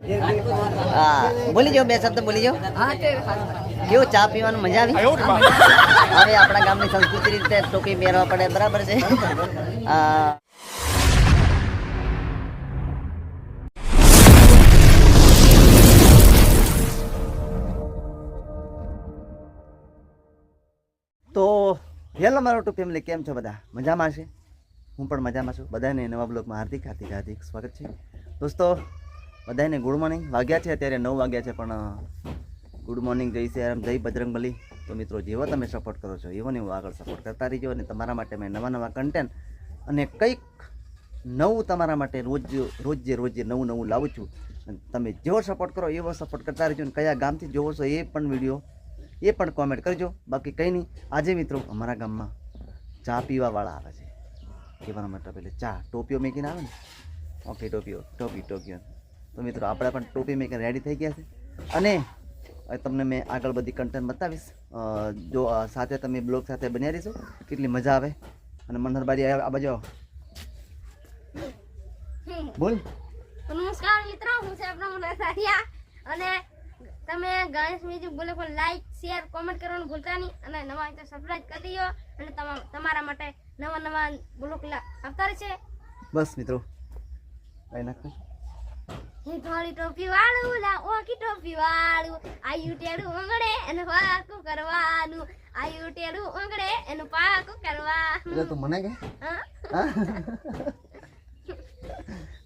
હા બોલી જાઓ બે શબ્દ બોલી જાઓ. કેવું ચા પીવાનું મજા આવી? હવે આપણા ગામની સંસ્કૃતિ રીતે ટોપી પહેરવા પડે બરાબર છે? તો હેલો મારો ટુ ફેમિલી કેમ છો બધા? મજામાં છે? હું પણ મજામાં છું. બધાને નવા બ્લોગમાં હાર્દિક હાર્દિક હાર્દિક સ્વાગત છે. દોસ્તો બધાને ગુડ મોર્નિંગ વાગ્યા છે અત્યારે નવ વાગ્યા છે, પણ ગુડ મોર્નિંગ જય શ્રી રામ, જય બજરંગબલી. તો મિત્રો, જેવો તમે સપોર્ટ કરો છો, એવો ને એવો આગળ સપોર્ટ કરતા રહીજો અને તમારા માટે મેં નવા નવા કન્ટેન્ટ અને કંઈક નવું તમારા માટે રોજ, રોજે રોજે નવું નવું લાવું છું. તમે જેવો સપોર્ટ કરો, એવો સપોર્ટ કરતા રહીજો અને કયા ગામથી જોવો છો એ પણ વીડિયો એ પણ કોમેન્ટ કરજો. બાકી કંઈ નહીં. આજે મિત્રો, અમારા ગામમાં ચા પીવાવાળા આવે છે. કહેવાનો મતલબ એટલે ચા ટોપીઓ મેકીને આવે ને? ઓકે, ટોપીઓ, ટોપી, ટોપીઓ. તો મિત્રો આપણે પણ ટોપી મેકીને રેડી થઈ ગયા છે. અને તમને મેં આગળ બધી કન્ટેન્ટ બતાવીશ. જો સાથે તમે બ્લોગ સાથે બન્યા રહીશો કેટલી મજા આવે. અને મનહરબારી આ બાજુ. બોલ. નમસ્કાર મિત્રો હું છે આપણો મુના અને તમે ગણેશ મ્યુઝિક બોલે પર લાઈક શેર કોમેન્ટ કરવાનું ભૂલતા નહીં. અને નવા હોય તો સબસ્ક્રાઇબ કરી દો. અને તમા- તમારા માટે નવા નવા બ્લોગ આવતા રહેશે. બસ મિત્રો કઈ નાખો. હે થોડી ટોપી વાળું ના ઓકી ટોપી વાળું. આયુ ટેડું ઉંગડે એને પાકું કરવાનું. આયુ ટેડું ઉંગડે એનું પાકું કરવા એટલે તું મને કે?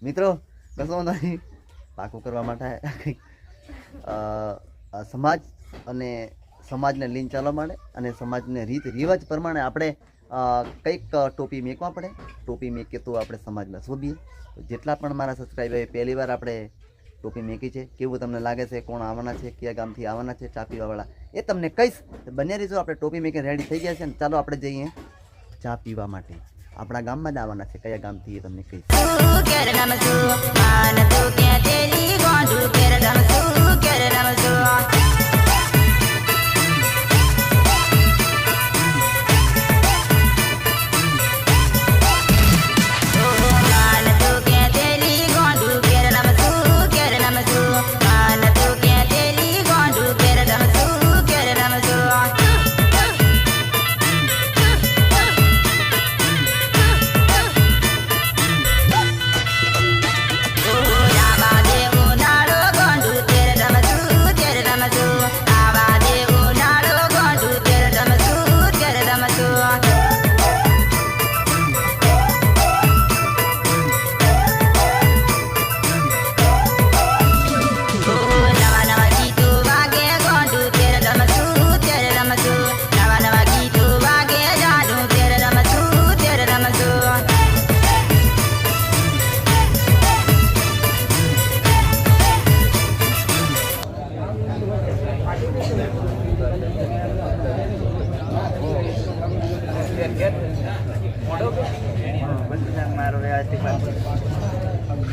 મિત્રો કશો નહીં. પાકું કરવા માટે સમાજ અને સમાજને લીન ચાલવા માટે અને સમાજને રીત રિવાજ પ્રમાણે આપણે કંઈક ટોપી મેકવા પડે. ટોપી મેકીએ તો આપણે સમાજમાં શોધીએ જેટલા પણ મારા સબસ્ક્રાઈબર પહેલી વાર આપણે ટોપી મેકી છે, કેવું તમને લાગે છે, કોણ આવવાના છે, કયા ગામથી આવવાના છે, ચા પીવાવાળા, એ તમને કહીશ. બંને રીતો આપણે ટોપી મેકીને રેડી થઈ ગયા છે અને ચાલો આપણે જઈએ ચા પીવા માટે. આપણા ગામમાં જ આવવાના છે, કયા ગામથી એ તમને કહીશ.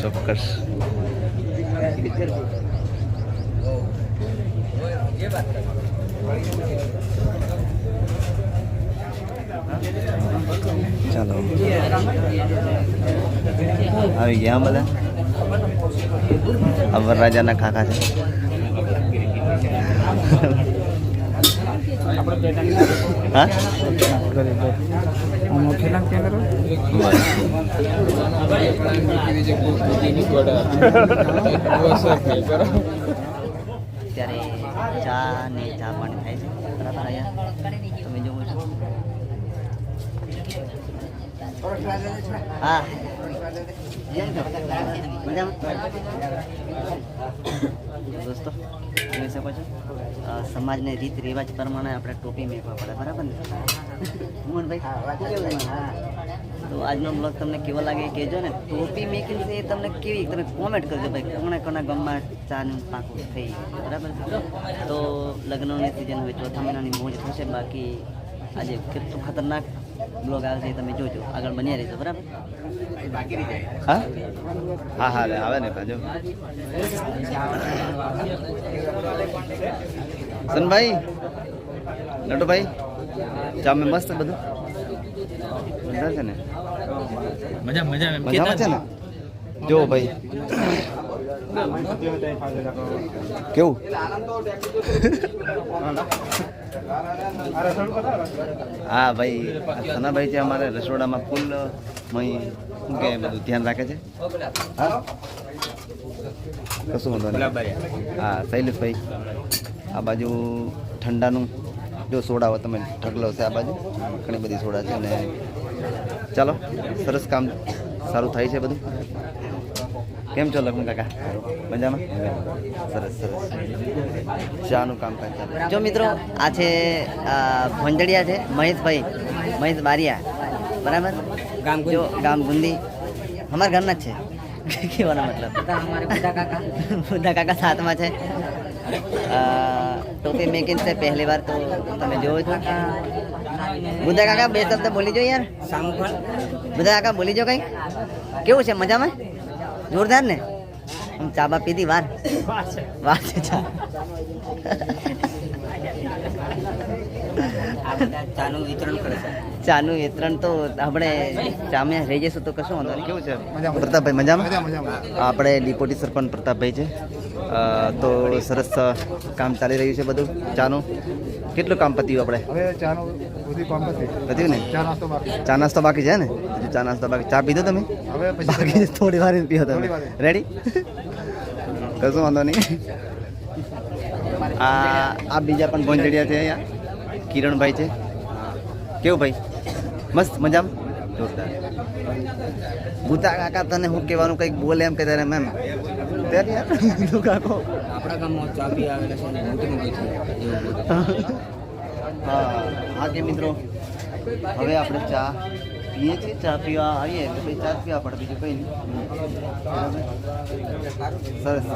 ચોક્કસ. ચાલો. આવી ગયા બધા. આ રાજાના કાકા છે. હા. અત્યારે ચા ને ચા પાણી થાય છે બરાબર તમે જોવો છો હા દોસ્તો, જોઈ શકો છો? સમાજને રીત રિવાજ પ્રમાણે આપણે ટોપી મેકવા પડે, બરાબર ને? મોહનભાઈ? તો આજનો બ્લોગ તમને કેવો લાગે એ કહેજો ને. ટોપી મેકિંગ છે એ તમને કેવી, તમે કોમેન્ટ કરજો ભાઈ. કોણે કોના ગમમાં ચાનું પાકું થઈ બરાબર તો લગ્નની સિઝન હોય, ચોથા મહિનાની મોજ થશે, બાકી આજે કેટલું ખતરનાક બ્લોગ આવે છે એ તમે જોજો. આગળ બન્યા રહેજો બરાબર? હા? હા હા આવે ને ભાજો સનભાઈ? નટુભાઈ? ચા મેં મસ્ત બધું. મજા છે ને? મજા મજા મજા છે ને? જો ભાઈ. કેવું? હા, ભાઈ, સનાભાઈ છે અમારે રસોડામાં ફૂલ શું કે બધું ધ્યાન રાખે છે? હા? કશું વાંધો નહીં. હા, શૈલેષભાઈ, આ બાજુ ઠંડાનું જો સોડા હોય, તમે ઢગલો છે આ બાજુ. ઘણી બધી સોડા છે અને ચાલો, સરસ કામ સારું થાય છે બધું. કેમ છો લગ્ન કાકા? મજામાં? સરસ સરસ. ચાનું કામ કાજ જો મિત્રો આ છે ભંજડિયા છે મહેશભાઈ મહેશ બારિયા. બરાબર? ગામ જો ગામ ગુંદી અમારા ઘરના જ છે. કેવાનો મતલબ. બુદ્ધા કાકા. સાથમાં છે. ટોપી મેકિંગ છે પહેલી વાર તો તમે જોવો છો. બુદ્ધા કાકા બે શબ્દ બોલી જો યાર. બુદ્ધા કાકા બોલી જો કઈ. કેવું છે મજામાં? જોરદાર ને? હું ચા બા પીધી વાર વાર છે ચા. ચાનું વિતરણ ચાનું વિતરણ તો આપણે ચામે રહી જઈશું તો કશું વાંધો નહીં. કેવું છે? પ્રતાપભાઈ મજામાં? આપણે ડિપોટી સરપંચ પ્રતાપભાઈ છે. તો સરસ કામ ચાલી રહ્યું છે બધું. ચાનું? કેટલું કામ પત્યું આપણે? હવે ચાનો પત્યું ને? ચા નાસ્તો બાકી ચા નાસ્તો બાકી છે ને? હજુ ચા નાસ્તો બાકી ચા પીધો તમે? હવે બાકી થોડી વાર પીઓ તમે. રેડી કશું વાંધો નહીં. આ આ બીજા પણ ભોંજડિયા છે અહીંયા. કિરણભાઈ છે. કેવું ભાઈ? મસ્ત મજામાં? જોરદાર. ભૂતા કાકા તને હું કહેવાનું કંઈક બોલે એમ કે તારે મેમ ત્યારે કાકો આપણા ગામમાં ચાબી આવેલા છે. હા હા કે મિત્રો? હવે આપણે ચા પીએ છીએ ચા પીવા આવીએ તો ભાઈ ચા જ પીવા પડે બીજું કંઈ નહીં. સરસ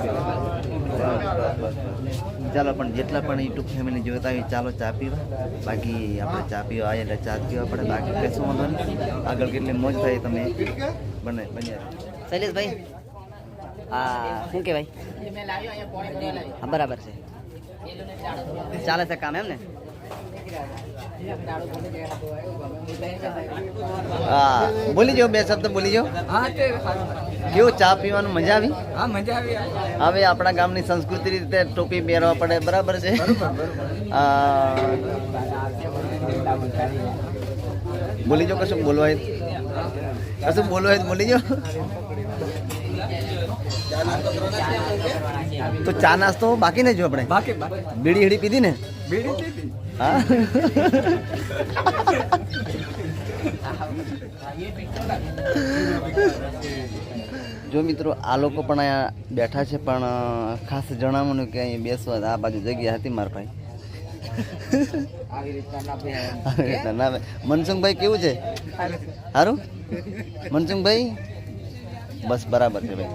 ચાલો પણ જેટલા પણ યુટ્યુબ ફેમિલી જોતા હોય ચાલો ચા પીવા. બાકી આપણે ચા પીવા આવીએ એટલે ચા જ પીવા પડે બાકી કશું વાંધો નહીં. આગળ કેટલી મોજ થાય તમે બને બન્યા શૈલેષભાઈ? આ શું કહેવાય? હા બરાબર છે. ચાલે છે કામ એમ ને હા બોલી જાઓ બે શબ્દ બોલી જાઓ કેવું ચા પીવાનું મજા આવી? હા મજા આવી. હવે આપણા ગામની સંસ્કૃતિ રીતે ટોપી પહેરવા પડે બરાબર છે? બોલી જાઓ કશું બોલવા કશું બોલવા બોલી જાઓ તો ચા નાસ્તો બાકી ને જો આપણે? બાકી. બીડી હીડી પીધી ને? બીડી પીધી. જો મિત્રો, આ લોકો પણ અહીંયા બેઠા છે, પણ ખાસ જણાવવાનું કે અહીં બેસવા આ બાજુ જગ્યા હતી મારા ભાઈ. આવી રીતના ના. મનસુખભાઈ કેવું છે? સારું મનસુખભાઈ? બસ બરાબર છે ભાઈ.